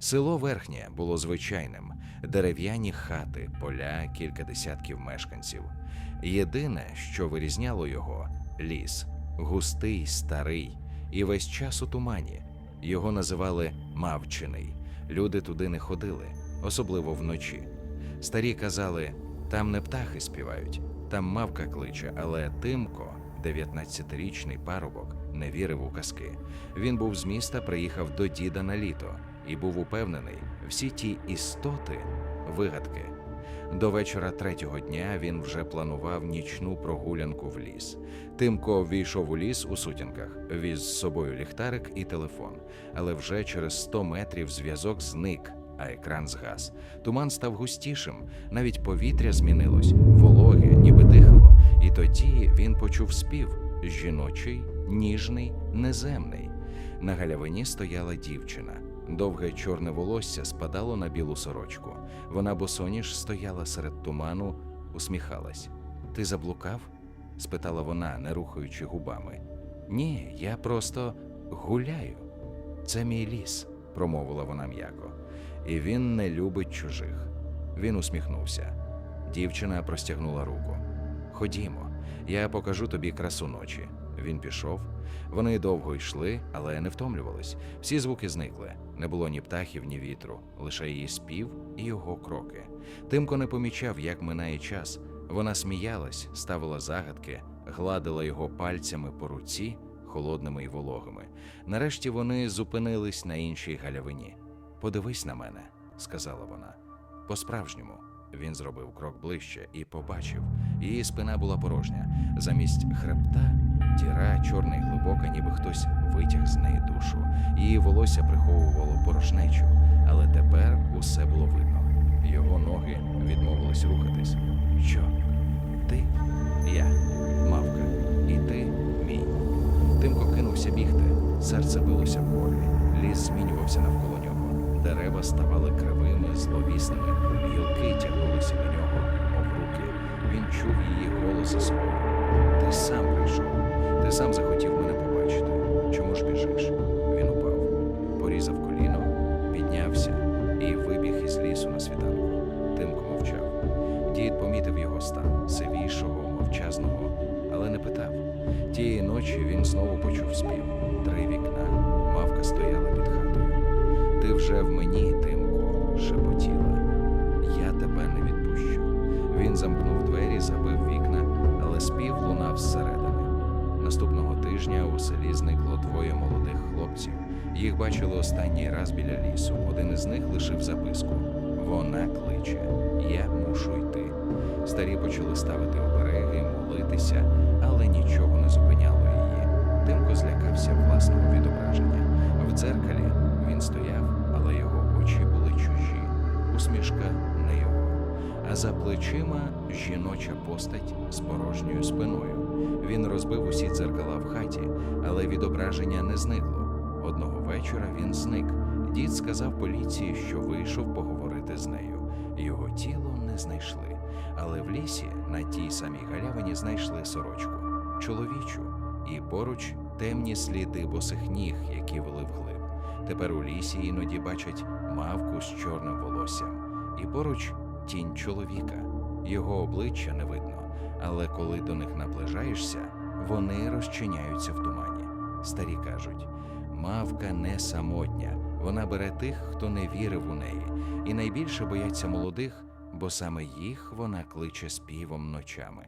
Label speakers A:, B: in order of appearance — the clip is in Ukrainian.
A: Село Верхнє було звичайним: дерев'яні хати, поля, кілька десятків мешканців. Єдине, що вирізняло його ліс густий, старий і весь час у тумані. Його називали Мавчиний. Люди туди не ходили, особливо вночі. Старі казали: там не птахи співають, там мавка кличе, але Тимко, 19-річний парубок, не вірив у казки. Він був з міста, приїхав до діда на літо і був упевнений, всі ті істоти вигадки. До вечора третього дня він вже планував нічну прогулянку в ліс. Тимко ввійшов у ліс у сутінках, віз з собою ліхтарик і телефон, але вже через 100 метрів зв'язок зник, а екран згас. Туман став густішим, навіть повітря змінилось, вологе, ніби дихало. І тоді він почув спів жіночий, ніжний, неземний. На галявині стояла дівчина. Довге чорне волосся спадало на білу сорочку. Вона босоніж стояла серед туману, усміхалась. Ти заблукав? спитала вона, не рухаючи губами. Ні, я просто гуляю. Це мій ліс, промовила вона м'яко. І він не любить чужих. Він усміхнувся. Дівчина простягнула руку. Ходімо, я покажу тобі красу ночі. Він пішов. Вони довго йшли, але не втомлювались. Всі звуки зникли. Не було ні птахів, ні вітру, лише її спів і його кроки. Тимко не помічав, як минає час. Вона сміялась, ставила загадки, гладила його пальцями по руці, холодними й вологими. Нарешті вони зупинились на іншій галявині. Подивись на мене, сказала вона. По-справжньому. Він зробив крок ближче і побачив. Її спина була порожня. Замість хребта діра чорна й глибока, ніби хтось витяг з неї душу. Її волосся приховувало порожнечу, але тепер усе було видно. Його ноги відмовились рухатись. Що? Ти? Я, мавка, і ти мій. Тимко кинувся бігти. Серце билося в горлі. Ліс змінювався навколо нього. Дерева ставали кривими, зловісними, гілки тягнулися до нього, мов руки. Він чув її голос за собою. Ти сам прийшов, ти сам захотів мене побачити. Чому ж біжиш? Він упав, порізав коліно, піднявся і вибіг із лісу на світанку. Тимко мовчав. Дід помітив його стан, сивішого, мовчазного, але не питав. Тієї ночі він знову почув спів. Три вікна. Ти вже в мені, Тимко, шепотіла. Я тебе не відпущу. Він замкнув двері, забив вікна, але спів лунав зсередини. Наступного тижня у селі зникло двоє молодих хлопців. Їх бачили останній раз біля лісу. Один із них лишив записку: Вона кличе, я мушу йти. Старі почали ставити обереги, молитися, усмішка не його. А за плечима жіноча постать з порожньою спиною. Він розбив усі дзеркала в хаті, але відображення не зникло. Одного вечора він зник. Дід сказав поліції, що вийшов поговорити з нею. Його тіло не знайшли. Але в лісі на тій самій галявині знайшли сорочку чоловічу, і поруч темні сліди босих ніг, які вели вглиб. Тепер у лісі іноді бачать мавку з чорним волоссям, і поруч тінь чоловіка. Його обличчя не видно, але коли до них наближаєшся, вони розчиняються в тумані. Старі кажуть: мавка не самотня, вона бере тих, хто не вірив у неї, і найбільше бояться молодих, бо саме їх вона кличе співом ночами.